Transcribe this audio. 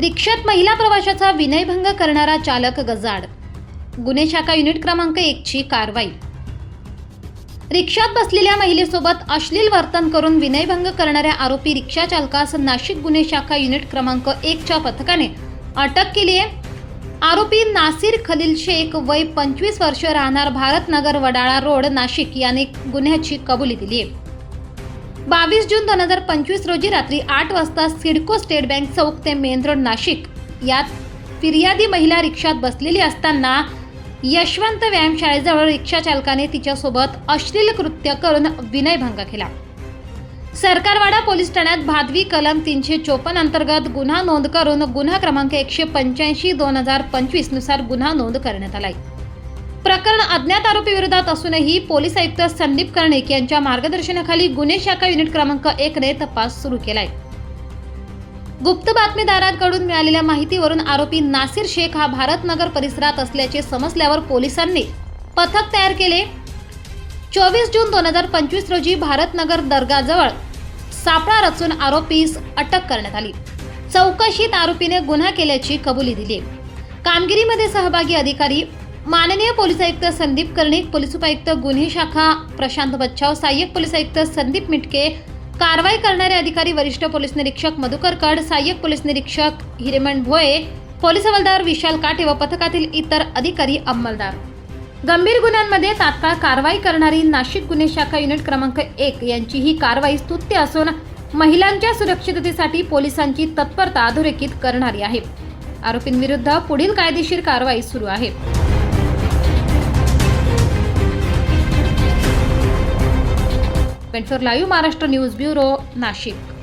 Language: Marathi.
रिक्षात महिला प्रवाशाचा विनयभंग करणारा चालक गजाड गुन्हे शाखा युनिट क्रमांक एकची कारवाई. रिक्षात बसलेल्या महिलेसोबत अश्लील वर्तन करून विनयभंग करणाऱ्या आरोपी रिक्षा चालकास नाशिक गुन्हे शाखा युनिट क्रमांक एकच्या पथकाने अटक केली आहे. आरोपी नासिर खलील शेख वय पंचवीस वर्ष राहणार भारतनगर वडाळा रोड नाशिक याने गुन्ह्याची कबुली दिली आहे. बावीस जून दोन हजार पंचवीस रोजी रात्री आठ वाजता सिडको स्टेट बँक चौक ते मेन रोड नाशिक यात फिर्यादी महिला रिक्षात बसलेली असताना यशवंत व्यायामशाळेजवळ रिक्षा चालकाने तिच्यासोबत अश्लील कृत्य करून विनयभंग केला. सरकारवाडा पोलीस ठाण्यात भादवी कलम तीनशे चोपन्न अंतर्गत गुन्हा नोंद करून गुन्हा क्रमांक एकशे पंच्याऐंशी दोन हजार पंचवीसनुसार गुन्हा नोंद करण्यात आलाय. प्रकरण अज्ञात आरोपी विरोधात असूनही पोलीस आयुक्त संदीप कर्णिक यांच्या मार्गदर्शनाखाली गुन्हे शाखा युनिट क्रमांक एक ने तपास सुरू केलाय. गुप्त बातमीदारांकडून मिळालेल्या माहितीवरून आरोपी नासिर शेख हा भारतनगर परिसरात असल्याचे समजल्यावर पोलिसांनी पथक तयार केले. चोवीस जून दोन हजार पंचवीस रोजी भारतनगर दर्गाजवळ सापळा रचून आरोपीस अटक करण्यात आली. चौकशीत आरोपीने गुन्हा केल्याची कबुली दिली. कामगिरीमध्ये सहभागी अधिकारी माननीय पोलीस आयुक्त संदीप कर्णिक पोलीस उपायुक्त गुन्हे शाखा प्रशांत बच्छाव सहाय्यक पोलीस आयुक्त संदीप मिटके कारवाई करणारे अधिकारी वरिष्ठ पोलीस निरीक्षक मधुकर कड सहाय्यक पोलीस निरीक्षक हिरेमन भोये पोलीस हवालदार विशाल काटे व पथकातील इतर अधिकारी अंमलदार. गंभीर गुन्ह्यांमध्ये तात्काळ कारवाई करणारी नाशिक गुन्हे शाखा युनिट क्रमांक एक यांची ही कारवाई स्तुत्य असून महिलांच्या सुरक्षिततेसाठी पोलिसांची तत्परता अधोरेखित करणारी आहे. आरोपींविरुद्ध पुढील कायदेशीर कारवाई सुरू आहे. Twenty live Maharashtra news bureau Nashik